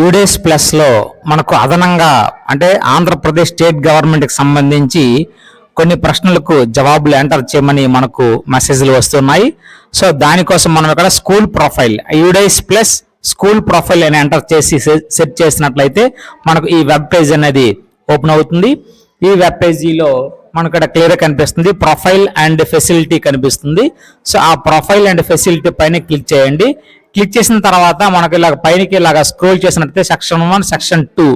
UDISE ప్లస్లో మనకు అదనంగా అంటే ఆంధ్రప్రదేశ్ స్టేట్ గవర్నమెంట్కి సంబంధించి కొన్ని ప్రశ్నలకు జవాబులు ఎంటర్ చేయమని మనకు మెసేజ్లు వస్తున్నాయి. సో దానికోసం మనం ఇక్కడ school profile UDISE plus school profile అని ఎంటర్ చేసి సెట్ చేసినట్లయితే మనకు ఈ వెబ్ పేజ్ అనేది ఓపెన్ అవుతుంది. ఈ వెబ్ పేజీలో మనకు ఇక్కడ క్లియర్గా కనిపిస్తుంది ప్రొఫైల్ అండ్ ఫెసిలిటీ కనిపిస్తుంది. సో ఆ ప్రొఫైల్ అండ్ ఫెసిలిటీ పైన క్లిక్ చేయండి. క్లిక్ చేసిన తర్వాత మనకి ఇలాగ పైనకి ఇలాగ స్క్రోల్ చేసినట్లయితే section one section two.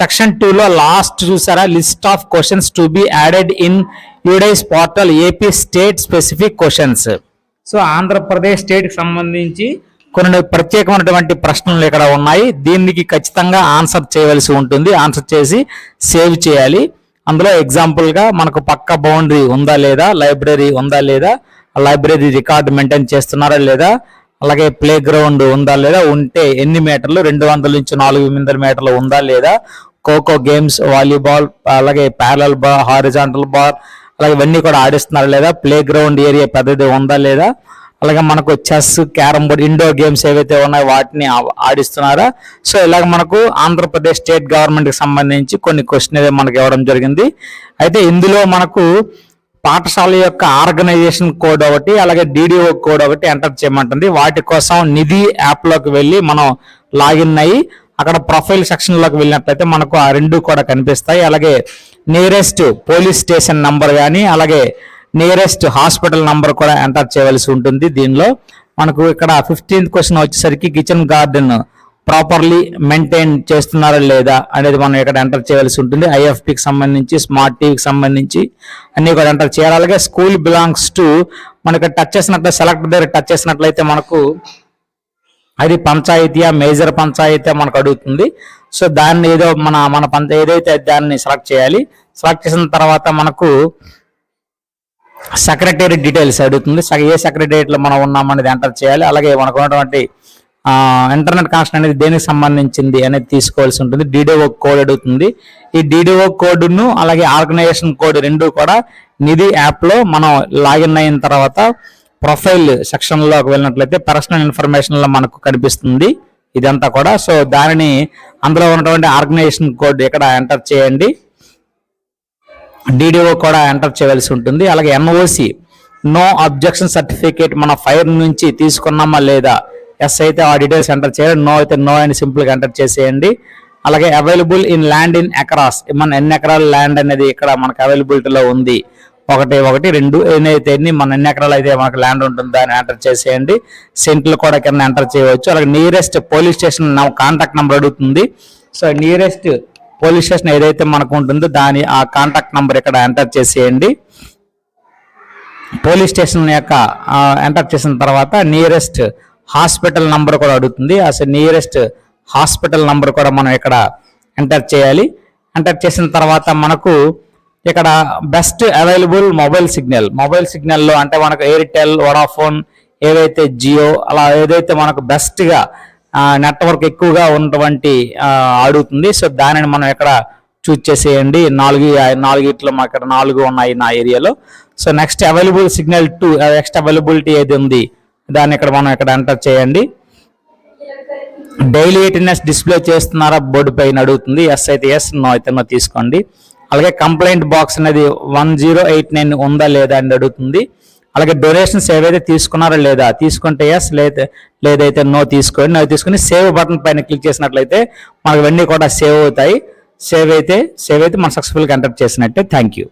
Section టూలో లాస్ట్ చూసారా? List of questions to be added in UDISE portal AP state specific questions so Andhra Pradesh స్టేట్కి సంబంధించి కొన్ని ప్రత్యేకమైనటువంటి ప్రశ్నలు ఇక్కడ ఉన్నాయి. దీనికి ఖచ్చితంగా ఆన్సర్ చేయవలసి ఉంటుంది. ఆన్సర్ చేసి సేవ్ చేయాలి. అందులో ఎగ్జాంపుల్గా మనకు పక్క బౌండరీ ఉందా లేదా? లైబ్రరీ ఉందా లేదా? లైబ్రరీ రికార్డు మెయింటైన్ చేస్తున్నారా లేదా? అలాగే ప్లే గ్రౌండ్ ఉందా లేదా? ఉంటే ఎన్ని మీటర్లు? రెండు వందల నుంచి నాలుగు వందల మీటర్లు ఉందా లేదా? ఖోఖో గేమ్స్ వాలీబాల్ అలాగే ప్యారల్ బాల్ హారిజాంటల్ బాల్ అలాగే ఇవన్నీ కూడా ఆడిస్తున్నారా లేదా? ప్లే గ్రౌండ్ ఏరియా పెద్దది ఉందా లేదా? అలాగే మనకు chess carrom board indoor games ఏవైతే ఉన్నాయో వాటిని ఆడిస్తున్నారా? సో ఇలాగ మనకు ఆంధ్రప్రదేశ్ స్టేట్ గవర్నమెంట్కి సంబంధించి కొన్ని క్వశ్చన్ మనకి ఇవ్వడం జరిగింది. అయితే ఇందులో మనకు పాఠశాల యొక్క ఆర్గనైజేషన్ కోడ్ ఒకటి అలాగే డిడిఓ కోడ్ ఒకటి ఎంటర్ చేయమంటుంది. వాటి కోసం నిధి యాప్లోకి వెళ్ళి మనం లాగిన్ అయ్యి అక్కడ ప్రొఫైల్ సెక్షన్లోకి వెళ్ళినట్లయితే మనకు ఆ రెండు కూడా కనిపిస్తాయి. అలాగే నియరెస్ట్ పోలీస్ స్టేషన్ నంబర్ కానీ అలాగే నియరెస్ట్ హాస్పిటల్ నంబర్ కూడా ఎంటర్ చేయవలసి ఉంటుంది దీనిలో. మనకు ఇక్కడ ఫిఫ్టీన్త్ క్వశ్చన్ వచ్చేసరికి కిచెన్ గార్డెన్ ప్రాపర్లీ మెయింటైన్ చేస్తున్నారా లేదా అనేది మనం ఇక్కడ ఎంటర్ చేయాల్సి ఉంటుంది. ఐఎఫ్పికి సంబంధించి స్మార్ట్ టీవీకి సంబంధించి అన్ని కూడా ఎంటర్ చేయాలి. అలాగే స్కూల్ బిలాంగ్స్ టు మనకి టచ్ చేసినట్లయితే సెలెక్ట్ దగ్గర టచ్ చేసినట్లయితే మనకు అది పంచాయతీయా మేజర్ పంచాయతీ మనకు అడుగుతుంది. సో దాన్ని ఏదో మన మన పంచ ఏదైతే దాన్ని సెలెక్ట్ చేయాలి సెలెక్ట్ చేసిన తర్వాత మనకు సెక్రటరీ డీటెయిల్స్ అడుగుతుంది. సగ- ఏ సెక్రటరియట్ మనం ఉన్నామనేది ఎంటర్ చేయాలి. అలాగే మనకు ఉన్నటువంటి ఇంటర్నెట్ కనెక్షన్ అనేది దేనికి సంబంధించింది అనేది తీసుకోవాల్సి ఉంటుంది. డీడీఓ కోడ్ అడుగుతుంది. ఈ డీడీఓ కోడ్ను అలాగే ఆర్గనైజేషన్ కోడ్ రెండు కూడా నిధి యాప్లో మనం లాగిన్ అయిన తర్వాత ప్రొఫైల్ సెక్షన్లోకి వెళ్ళినట్లయితే పర్సనల్ ఇన్ఫర్మేషన్లో మనకు కనిపిస్తుంది. ఇదంతా కూడా. సో దానిని అందులో ఉన్నటువంటి ఆర్గనైజేషన్ కోడ్ ఇక్కడ ఎంటర్ చేయండి. డిడిఓ కూడా ఎంటర్ చేయవలసి ఉంటుంది. అలాగే ఎన్ఓసి నో అబ్జెక్షన్ సర్టిఫికేట్ మన ఫైర్ నుంచి తీసుకున్నామా లేదా ఎస్ అయితే ఆ డీటెయిల్స్ ఎంటర్ చేయాలి నో అయితే నో అని సింపుల్గా ఎంటర్ చేసేయండి. అలాగే available in land in acres మన ఎన్ని ఎకరాల ల్యాండ్ అనేది ఇక్కడ మనకు అవైలబిలిటీలో ఉంది? ఒకటి ఒకటి రెండు ఎన్నైతే ఎన్ని మన ఎన్ని ఎకరాలు అయితే మనకు ల్యాండ్ ఉంటుందో దాన్ని ఎంటర్ చేసేయండి. సెంట్లు కూడా కింద ఎంటర్ చేయవచ్చు. అలాగే nearest police station contact number అడుగుతుంది. సో నియరెస్ట్ పోలీస్ స్టేషన్ ఏదైతే మనకు ఉంటుందో దాని ఆ కాంటాక్ట్ నెంబర్ ఇక్కడ ఎంటర్ చేసేయండి. పోలీస్ స్టేషన్ యొక్క ఎంటర్ చేసిన తర్వాత నియరెస్ట్ హాస్పిటల్ నంబర్ కూడా అడుగుతుంది. అసలు నియరెస్ట్ హాస్పిటల్ నంబర్ కూడా మనం ఇక్కడ ఎంటర్ చేయాలి. ఎంటర్ చేసిన తర్వాత మనకు ఇక్కడ best available mobile signal mobile సిగ్నల్లో అంటే మనకు ఎయిర్టెల్ వడాఫోన్ ఏదైతే జియో అలా ఏదైతే మనకు బెస్ట్గా నెట్వర్క్ ఎక్కువగా ఉన్నటువంటి అడుగుతుంది. సో దానిని మనం ఇక్కడ చూజ్ చేసేయండి. నాలుగు నాలుగిట్లో మాకు ఇక్కడ నాలుగు ఉన్నాయి నా ఏరియాలో so next available signal two next availability ఏది ఉంది? దాన్ని ఇక్కడ మనం ఇక్కడ ఎంటర్ చేయండి. డైలీ అటెండెన్స్ డిస్ప్లే చేస్తున్నారా? బోర్డు పైన అడుగుతుంది. ఎస్ అయితే ఎస్ నో అయితే నో తీసుకోండి. అలాగే కంప్లైంట్ బాక్స్ అనేది వన్ జీరో ఎయిట్ నైన్ ఉందా లేదా అని అడుగుతుంది. అలాగే డొనేషన్స్ ఏవైతే తీసుకున్నారో లేదా తీసుకుంటే ఎస్ లేదా లేదైతే నో తీసుకోండి. నో తీసుకుని సేవ్ బటన్ పైన క్లిక్ చేసినట్లయితే మనకు ఇవన్నీ కూడా సేవ్ అవుతాయి. సేవ్ అయితే సేవ్ అయితే మనం సక్సెస్ఫుల్గా ఎంటర్ చేసినట్టే. Thank you